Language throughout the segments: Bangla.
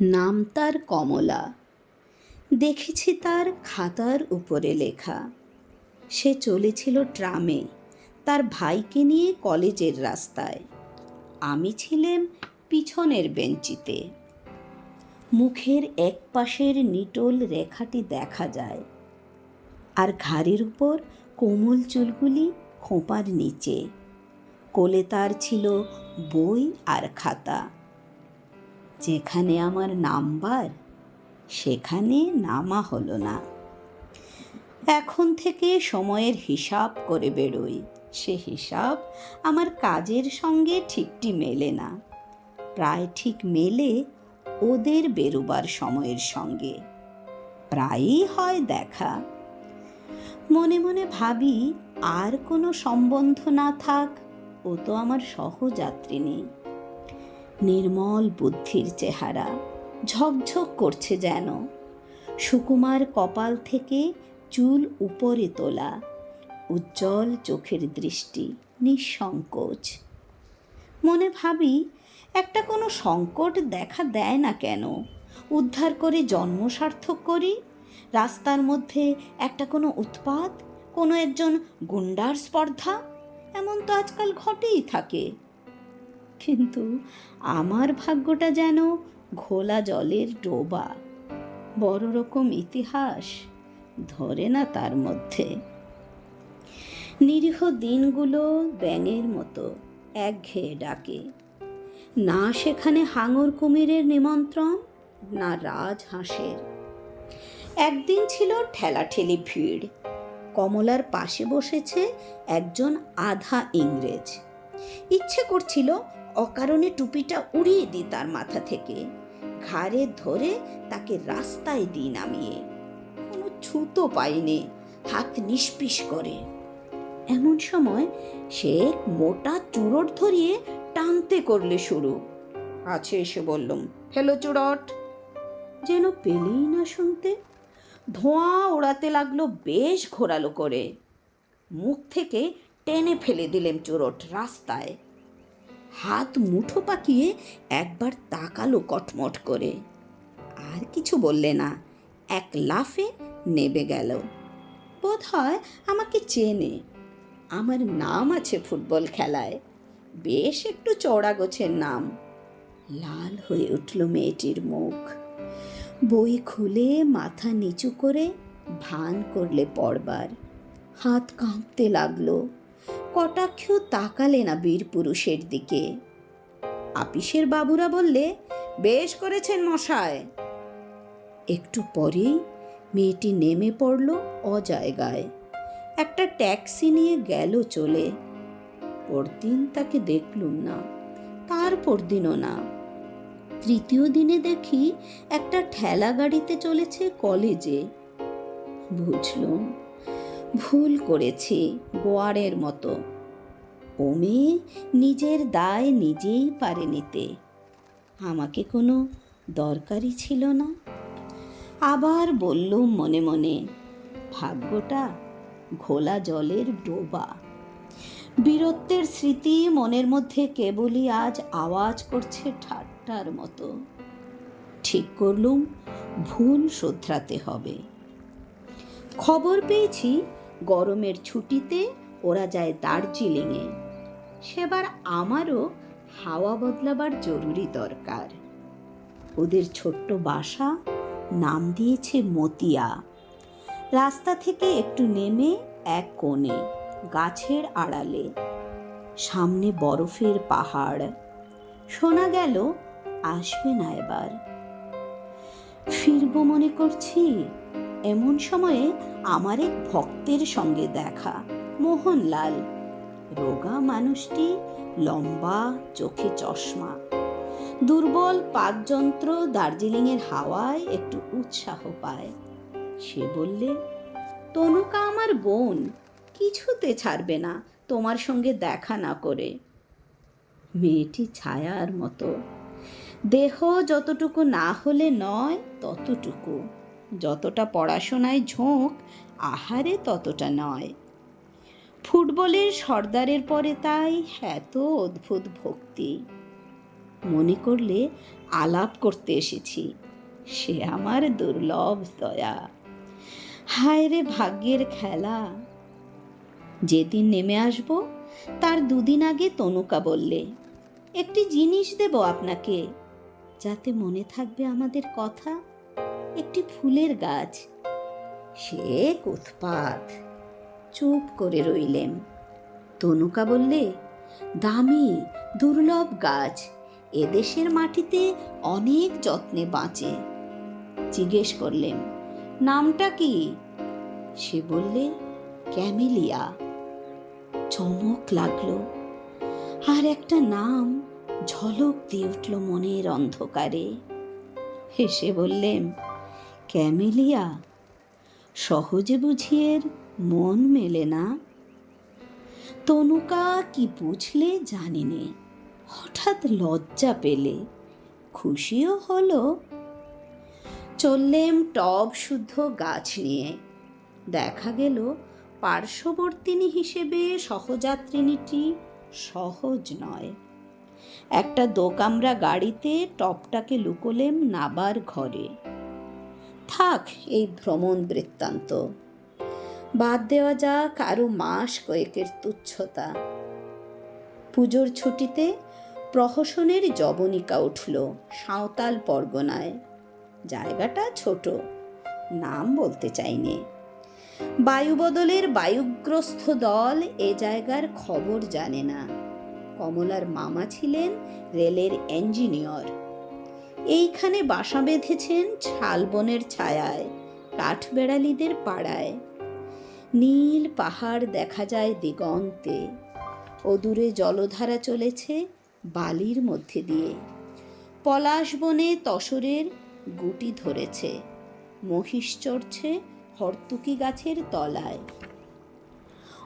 নাম তার কমলা। দেখেছি তার খাতার উপরে লেখা। সে চলেছিল ট্রামে, তার ভাইকে নিয়ে কলেজের রাস্তায়। আমি ছিলাম পিছনের বেঞ্চিতে। মুখের এক পাশের নিটোল রেখাটি দেখা যায়। আর ঘাড়ের উপর কোমল চুলগুলি খোঁপার নিচে। কোলে তার ছিল বই আর খাতা। যেখানে আমার নাম্বার, সেখানে নামা হলো না। এখন থেকে সময়ের হিসাব করে বেরোই। সে হিসাব আমার কাজের সঙ্গে ঠিকটি মেলে না। প্রায় ঠিক মেলে ওদের বেরোবার সময়ের সঙ্গে। প্রায়ই হয় দেখা। মনে মনে ভাবি আর কোনো সম্বন্ধ না থাক, ও তো আমার সহযাত্রী নেই নির্মল বুদ্ধির চেহারা। ঝকঝক করছে যেন। সুকুমার কপাল থেকে চুল উপরে তোলা। উজ্জ্বল চোখের দৃষ্টি, নিঃসংকোচ। মনে ভাবি, একটা কোনো সংকট দেখা দেয় না কেন? উদ্ধার করে জন্ম সার্থক করি? রাস্তার মধ্যে একটা কোনো উৎপাত? কোনো একজন গুন্ডার স্পর্ধা? এমন তো আজকাল ঘটেই থাকে। কিন্তু আমার ভাগ্যটা যেন ঘোলা জলের ডোবা। বড় রকম ইতিহাস, ধরে না তার মধ্যে। নিরীহ দিনগুলো ব্যাঙের মতো একঘেয়ে ডাকে। না সেখানে হাঙর কুমিরের নিমন্ত্রণ, না রাজ রাজহাঁসের একদিন ছিল ঠেলাঠেলি ভিড়। কমলার পাশে বসেছে একজন আধা ইংরেজ। ইচ্ছে করছিল অকারণে টুপিটা উড়িয়ে দিই তার মাথা থেকে। ঘাড়ে ধরে তাকে রাস্তায় দিই নামিয়ে। কোনো ছুতো পাইনি, হাত নিষ্পিস করে। এমন সময় সে মোটা চুরট ধরিয়ে টানতে করলে শুরু। আছে এসে বললুম, ফেলো চুরট যেন পেলেই না শুনতে, ধোঁয়া ওড়াতে লাগল বেশ ঘোরালো করে। মুখ থেকে টেনে ফেলে দিলেম চুরট রাস্তায়। হাত মুঠো পাকিয়ে একবার তাকালো কটমট করে। আর কিছু বললে না, এক লাফে নেবে গেল। বোধ হয় আমাকে চেনে, আমার নাম আছে ফুটবল খেলায়, বেশ একটু চওড়া গোছের নাম। লাল হয়ে উঠল মেয়েটির মুখ। বই খুলে মাথা নিচু করে ভান করলে পড়বার হাত কাঁপতে লাগল। কটাক্ষ তাকালে না বীর পুরুষের দিকে। আপিসের বাবুরা বললে, বেশ করেছেন মশায়। একটু পরেই মেয়েটি নেমে পড়ল অজায়গায়। একটা ট্যাক্সি নিয়ে গেল চলে। পরদিন তাকে দেখলুম না তার পরদিনও না। তৃতীয় দিনে দেখি একটা ঠেলা গাড়িতে চলেছে কলেজে। বুঝলুম ভুল করেছি গোয়ারের মতো। ও মেয়ে নিজের দায় নিজেই পারে নিতে। আমাকে কোনো দরকারই ছিল না। আবার বললুম মনে মনে, ভাগ্যটা ঘোলা জলের ডোবা। বীরত্বের স্মৃতি মনের মধ্যে কেবলই আজ আওয়াজ করছে ঠাট্টার মতো। ঠিক করলুম, ভুল শোধরাতে হবে। খবর পেয়েছি গরমের ছুটিতে ওরা যায় দার্জিলিংয়ে। সেবার আমারও হাওয়া বদলাবার জরুরি দরকার। ওদের ছোট্ট বাসা নাম দিয়েছে মতিয়া। রাস্তা থেকে একটু নেমে এক কোণে, গাছের আড়ালে, সামনে বরফের পাহাড়। শোনা গেল, আসবে না এবার। ফিরবো মনে করছি? এমন সময়ে আমার এক ভক্তের সঙ্গে দেখা, মোহনলাল। রোগা মানুষটি লম্বা, চোখে চশমা। দুর্বল পাকযন্ত্র দার্জিলিংয়ের হাওয়ায় একটু উৎসাহ পায়। সে বললে, তনুকা আমার বোন, কিছুতে ছাড়বে না, তোমার সঙ্গে দেখা না করে। মেয়েটি ছায়ার মতো। দেহ যতটুকু না হলে নয়, ততটুকু। যতটা পড়াশোনায় ঝোঁক, আহারে ততটা নয়। ফুটবলের সর্দারের পরে তাই এত অদ্ভুত ভক্তি। মনে করলে আলাপ করতে এসেছি, সে আমার দুর্লভ দয়া। হায় রে ভাগ্যের খেলা। যেদিন নেমে আসব, তার দুদিন আগে তনুকা বললে, একটি জিনিস দেব আপনাকে, যাতে মনে থাকবে আমাদের কথা। একটি ফুলের গাছ। সে উৎপাত চুপ করে রইলেন। তনুকা বললে, দামি, দুর্লভ গাছ। এদেশের মাটিতে অনেক যত্নে বাঁচে। জিজ্ঞেস করলেন, নামটা কি? সে বললে, ক্যামেলিয়া। চমক লাগল। আর একটা নাম ঝলক দিয়ে উঠল মনের অন্ধকারে। হেসে বললেন ক্যামেলিয়া, সহজে বুঝিয়ের মন মেলে না। তনুকা কি বুঝলে জানি নে, হঠাৎ লজ্জা পেলে খুশিও হলো। চললেম টব শুদ্ধ গাছ নিয়ে, দেখা গেল পার্শ্ববর্তিনী হিসেবে সহযাত্রিনীটি সহজ নয়। একটা দোকামরা গাড়িতে টপটাকে লুকোলেম নাবার ঘরে। থাক এই ভ্রমণ বৃত্তান্ত। বাদ দেওয়া যাক আরও মাস কয়েকের তুচ্ছতা। পুজোর ছুটিতে প্রহসনের জবনিকা উঠল সাঁওতাল পরগনায়। জায়গাটা ছোট, নাম বলতে চাইনি। বায়ুবদলের বায়ুগ্রস্ত দল এ জায়গার খবর জানে না। কমলার মামা ছিলেন রেলের ইঞ্জিনিয়র। এইখানে বাসা বেঁধেছেন শালবনের ছায়ায়, কাঠবেড়ালিদের পাড়ায়। নীল পাহাড় দেখা যায় দিগন্তে, অদূরে জলধারা চলেছে বালির মধ্যে দিয়ে। পলাশ বনে তসরের গুটি ধরেছে, মহিষ চড়ছে হর্তুকি গাছের তলায়।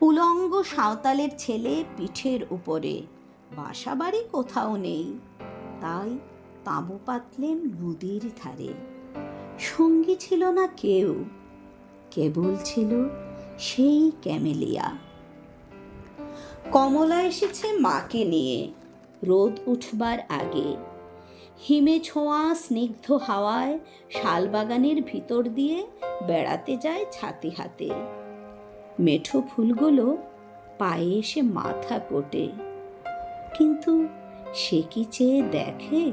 উলঙ্গ সাঁওতালের ছেলে পিঠের উপরে, বাসাবাড়ি কোথাও নেই, তাই তাঁবু পাতলেন নদীর ধারে। সঙ্গী ছিল না কেউ। কেবল ছিল সেই ক্যামেলিয়া। কমলা এসেছে মাকে নিয়ে। রোদ উঠবার আগে। হিমে ছোঁয়া স্নিগ্ধ হাওয়ায় শালবাগানের ভিতর দিয়ে বেড়াতে যায় ছাতি হাতে। মেঠো ফুলগুলো পায়ে এসে মাথা কোটে। কিন্তু সে কি চেয়ে দেখে?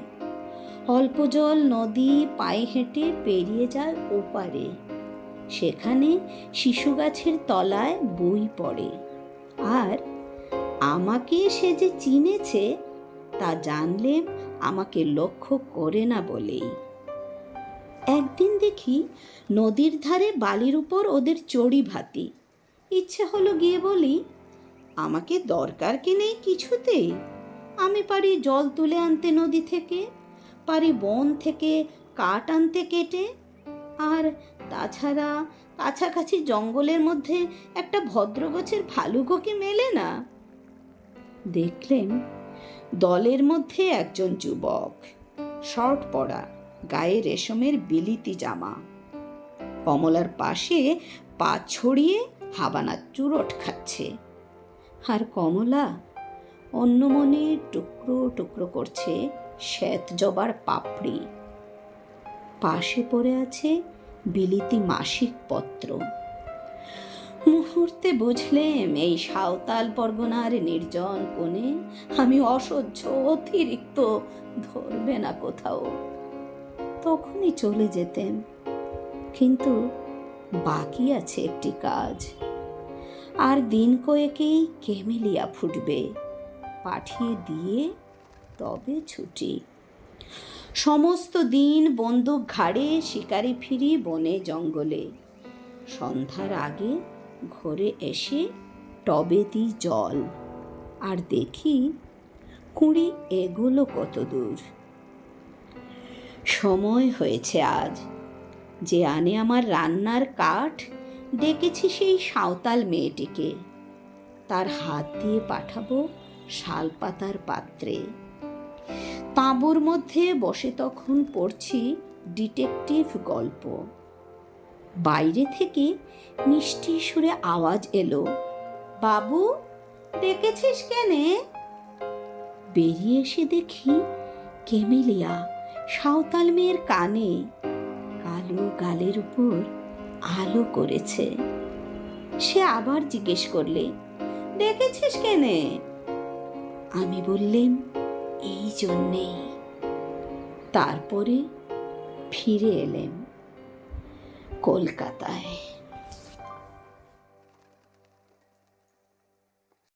অল্প জল নদী পায়ে হেঁটে পেরিয়ে যায় ওপারে। সেখানে শিশু গাছের তলায় বই পড়ে। আর আমাকে সে যে চিনেছে, তা জানলে আমাকে লক্ষ্য করে না বলেই। একদিন দেখি নদীর ধারে বালির উপর ওদের চড়ি ভাতি। ইচ্ছে হলো গিয়ে বলি, আমাকে দরকার কি নেই কিছুতেই আমি পারি জল তুলে আনতে নদী থেকে? পারি বন থেকে কাঠ আনতে কেটে, আর তাছাড়া কাছাকাছি জঙ্গলের মধ্যে একটা ভদ্র গাছের ভালুকো কি মেলে না? দেখলেন দলের মধ্যে একজন যুবক, শর্ট পরা, গায়ে রেশমের বিলিতি জামা। কমলার পাশে পা ছড়িয়ে হাবানা চুরট খাচ্ছে। আর কমলা অন্য মনে টুকরো টুকরো করছে শ্বেত জবার পাপড়ি। পাশে পড়ে আছে বিলিতি মাসিক পত্র। মুহূর্তে বুঝলেম এই সাঁওতাল পরগনার নির্জন কোণে আমি অসহ্য, অতিরিক্ত, ধরবে না কোথাও। তখনই চলে যেতেন। কিন্তু বাকি আছে একটি কাজ। আর দিন কয়েকেই কেমেলিয়া ফুটবে। পাঠিয়ে দিয়ে তবে ছুটি। সমস্ত দিন বন্দুক ঘাড়ে, শিকারি ফিরি বনে জঙ্গলে। সন্ধ্যার আগে ঘরে এসে টবে দিই জল। আর দেখি কুঁড়ি এগুলো কত দূর। সময় হয়েছে আজ। যে আনে আমার রান্নার কাঠ, ডেকেছি সেই সাঁওতাল মেয়েটিকে। তার হাত দিয়ে পাঠাবো শালপাতার পাত্রে। তাঁবুর মধ্যে বসে তখন পড়ছি ডিটেকটিভ গল্প। বাইরে থেকে মিষ্টি সুরে আওয়াজ এলো, বাবু, ডেকেছিস কেনে? বেরিয়ে এসে দেখি কেমেলিয়া সাঁওতাল মেয়ের কানে কালো গালের উপর আলো করেছে। সে আবার জিজ্ঞেস করলে, ডেকেছিস কেনে? আমি বললেম এই জন্যেই। তারপরে ফিরে এলেন কলকাতায়।